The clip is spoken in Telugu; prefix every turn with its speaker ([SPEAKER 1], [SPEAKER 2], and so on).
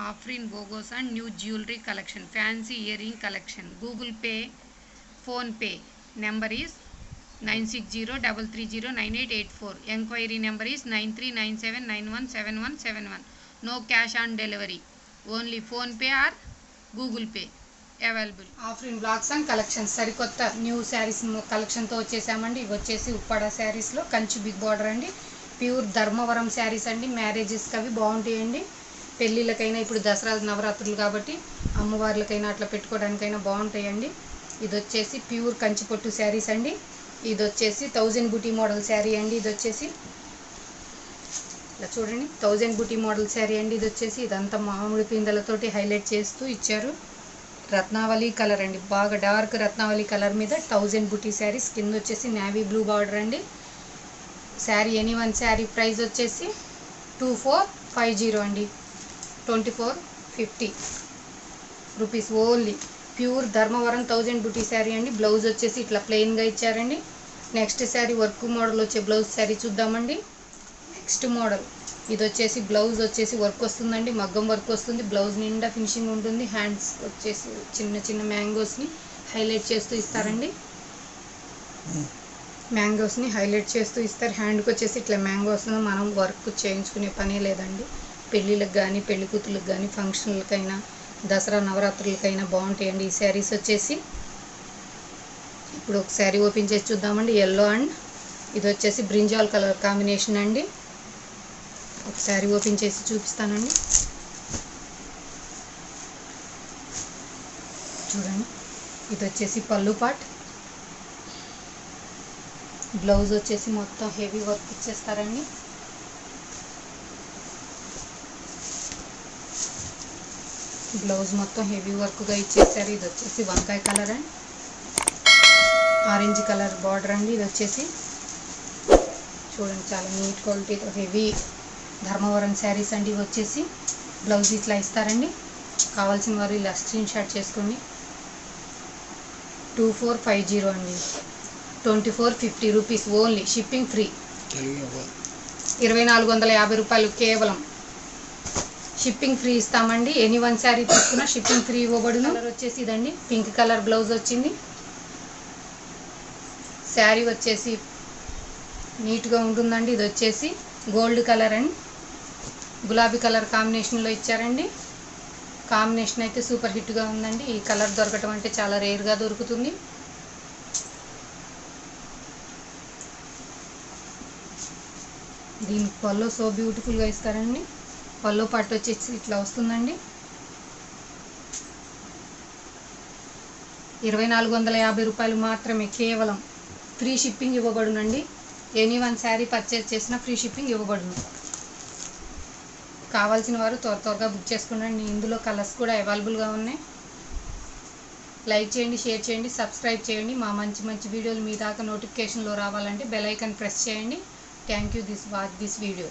[SPEAKER 1] Afrin blogs and new jewellery collection fancy earring collection Google Pay PhonePe number is nine six zero double three zero nine eight eight four enquiry number is nine three nine seven nine one seven one seven one no cash on delivery only PhonePe or Google Pay available Afrin blogs and collections సరికొత్త న్యూ శారీస్ కలెక్షన్తో వచ్చేసామండి. ఇవి వచ్చేసి ఉప్పాడ శారీస్లో కంచి బిగ్ బార్డర్ అండి. ప్యూర్ ధర్మవరం శారీస్ అండి. మ్యారేజెస్కి అవి బాగుంటాయండి. పెళ్ళిళ్ళకైనా ఇప్పుడు దసరా నవరాత్రులు కాబట్టి అమ్మవార్లకైనా అట్లా పెట్టుకోవడానికైనా బాగుంటాయండి. ఇది వచ్చేసి ప్యూర్ కంచిపొట్టు శారీస్ అండి. ఇది వచ్చేసి థౌజండ్ బుటీ మోడల్ శారీ అండి ఇది వచ్చేసి ఇలా చూడండి థౌజండ్ బుటీ మోడల్ శారీ అండి ఇది వచ్చేసి ఇదంతా మామిడి పిందెలతోటి హైలైట్ చేస్తూ ఇచ్చారు. రత్నావళి కలర్ అండి బాగా డార్క్ రత్నావళి కలర్ మీద థౌజండ్ బుటీ శారీస్. కింద వచ్చేసి నావీ బ్లూ బార్డర్ అండి. Sari any one sari price వచ్చేసి టూ ఫోర్ ఫైవ్ జీరో అండి. Twenty four fifty rupees only. Pure Dharmavaram thousand బుటీ శారీ అండి. బ్లౌజ్ వచ్చేసి ఇట్లా ప్లెయిన్గా ఇచ్చారండి. నెక్స్ట్ శారీ వర్క్ మోడల్ వచ్చే బ్లౌజ్ శారీ చూద్దామండి. నెక్స్ట్ మోడల్ ఇది వచ్చేసి బ్లౌజ్ వచ్చేసి వర్క్ వస్తుందండి. మగ్గం వర్క్ వస్తుంది. బ్లౌజ్ నిండా ఫినిషింగ్ ఉంటుంది. హ్యాండ్స్ వచ్చేసి చిన్న చిన్న మ్యాంగోస్ని హైలైట్ చేస్తూ ఇస్తారండి. మ్యాంగోస్ని హైలైట్ చేస్తూ ఇస్తారు. హ్యాండ్కి వచ్చేసి ఇట్లా మ్యాంగోస్ మనం వర్క్ చేయించుకునే పనే లేదండి. పెళ్ళిళ్ళకి కానీ పెళ్ళి కూతుళ్ళకి కానీ ఫంక్షన్లకైనా దసరా నవరాత్రులకైనా బాగుంటాయండి. ఈ శారీస్ వచ్చేసి ఇప్పుడు ఒక శారీ ఓపెన్ చేసి చూద్దామండి. ఎల్లో అండ్ ఇది వచ్చేసి బ్రింజాల్ కలర్ కాంబినేషన్ అండి. ఒక శారీ ఓపెన్ చేసి చూపిస్తానండి. చూడండి. ఇది వచ్చేసి పళ్ళు పాట్. బ్లౌజ్ వచ్చేసి మొత్తం హెవీ వర్క్ ఇచ్చేస్తారండి. బ్లౌజ్ మొత్తం హెవీ వర్క్గా ఇచ్చేసారు. ఇది వచ్చేసి వంకాయ colour and. Orange colour border అండి. ఇది వచ్చేసి చూడండి చాలా నీట్ క్వాలిటీతో హెవీ ధర్మవరం శారీస్ అండి. ఇవి వచ్చేసి బ్లౌజ్ ఇట్లా ఇస్తారండి. కావాల్సిన వారు ఇలా స్క్రీన్ షాట్ చేసుకోండి. టూ ఫోర్ ఫైవ్ జీరో అండి. Twenty four fifty rupees only shipping free. ఇరవై నాలుగు వందల యాభై రూపాయలు కేవలం షిప్పింగ్ ఫ్రీ ఇస్తామండి. ఎనీ వన్ శారీ తీసుకున్నా షిప్పింగ్ ఫ్రీ ఇవ్వబడును. కలర్ వచ్చేసి ఇదండి. పింక్ కలర్ బ్లౌజ్ వచ్చింది. శారీ వచ్చేసి నీట్గా ఉంటుందండి. ఇది వచ్చేసి గోల్డ్ కలర్ అండ్. గులాబీ కలర్ కాంబినేషన్లో ఇచ్చారండి. కాంబినేషన్ అయితే సూపర్ హిట్గా ఉందండి. ఈ కలర్ దొరకటం అంటే చాలా రేర్గా దొరుకుతుంది. దీని పళ్ళు సో బ్యూటిఫుల్గా ఇస్తారండి. పళ్ళు పట్టు వచ్చేసి ఇట్లా వస్తుందండి. ఇరవై నాలుగు వందల యాభై రూపాయలు మాత్రమే కేవలం ఫ్రీ షిప్పింగ్ ఇవ్వబడునండి. ఎనీ వన్ శారీ పర్చేజ్ చేసినా ఫ్రీ షిప్పింగ్ ఇవ్వబడును. కావాల్సిన వారు త్వర త్వరగా బుక్ చేసుకోండి ఇందులో కలర్స్ కూడా అవైలబుల్గా ఉన్నాయి. లైక్ చేయండి షేర్ చేయండి సబ్స్క్రైబ్ చేయండి. మా మంచి మంచి వీడియోలు మీ దాకా నోటిఫికేషన్లో రావాలంటే బెల్ ఐకన్ ప్రెస్ చేయండి. Thank you this watch this video.